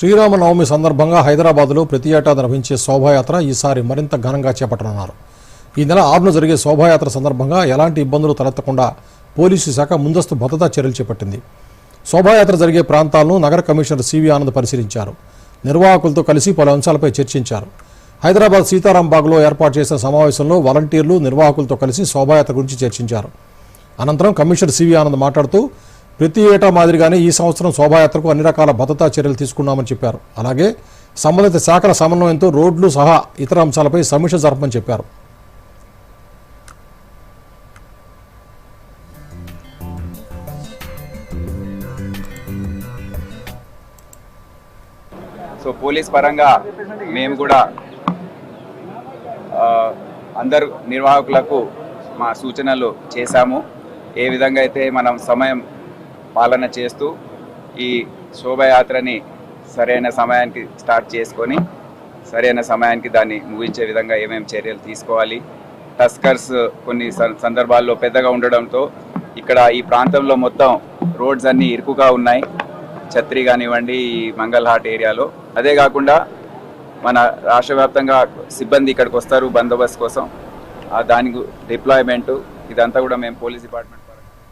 శ్రీరామనవమి సందర్భంగా హైదరాబాద్లో ప్రతి ఏటా నిర్వహించే శోభాయాత్ర ఈసారి మరింత ఘనంగా చేపట్టనున్నారు. ఈ నెల ఆరున జరిగే శోభాయాత్ర సందర్భంగా ఎలాంటి ఇబ్బందులు తలెత్తకుండా పోలీసు శాఖ ముందస్తు భద్రతా చర్యలు చేపట్టింది. శోభాయాత్ర జరిగే ప్రాంతాలను నగర కమిషనర్ సివి ఆనంద్ పరిశీలించారు. నిర్వాహకులతో కలిసి పలు అంశాలపై చర్చించారు. హైదరాబాద్ సీతారాంబాగ్లో ఏర్పాటు చేసిన సమావేశంలో వాలంటీర్లు నిర్వాహకులతో కలిసి శోభాయాత్ర గురించి చర్చించారు. అనంతరం కమిషనర్ సివి ఆనంద్ మాట్లాడుతూ ప్రతి ఏటా మాదిరిగానే ఈ సంవత్సరం శోభాయాత్రకు అన్ని రకాల భద్రతా చర్యలు తీసుకున్నామని చెప్పారు. అలాగే సంబంధిత శాఖల సమన్వయంతో రోడ్లు సహా ఇతర అంశాలపై సమీక్ష జరపమని చెప్పారు. సో పోలీస్ పరంగా మేము కూడా అందరు నిర్వాహకులకు మా సూచనలు చేశాము. ఏ విధంగా అయితే మనం సమయం పాలన చేస్తూ ఈ శోభయాత్రని సరైన సమయానికి స్టార్ట్ చేసుకొని సరైన సమయానికి దాన్ని ముగించే విధంగా ఏమేమి చర్యలు తీసుకోవాలి. టస్కర్స్ కొన్ని సందర్భాల్లో పెద్దగా ఉండడంతో ఇక్కడ ఈ ప్రాంతంలో మొత్తం రోడ్స్ అన్నీ ఇరుకుగా ఉన్నాయి. ఛత్రి కానివ్వండి ఈ మంగళహాట్ ఏరియాలో. అదే కాకుండా మన రాష్ట్ర వ్యాప్తంగా సిబ్బంది ఇక్కడికి వస్తారు బందోబస్తు కోసం. దాని దానికి ఇదంతా కూడా మేము పోలీస్ డిపార్ట్మెంట్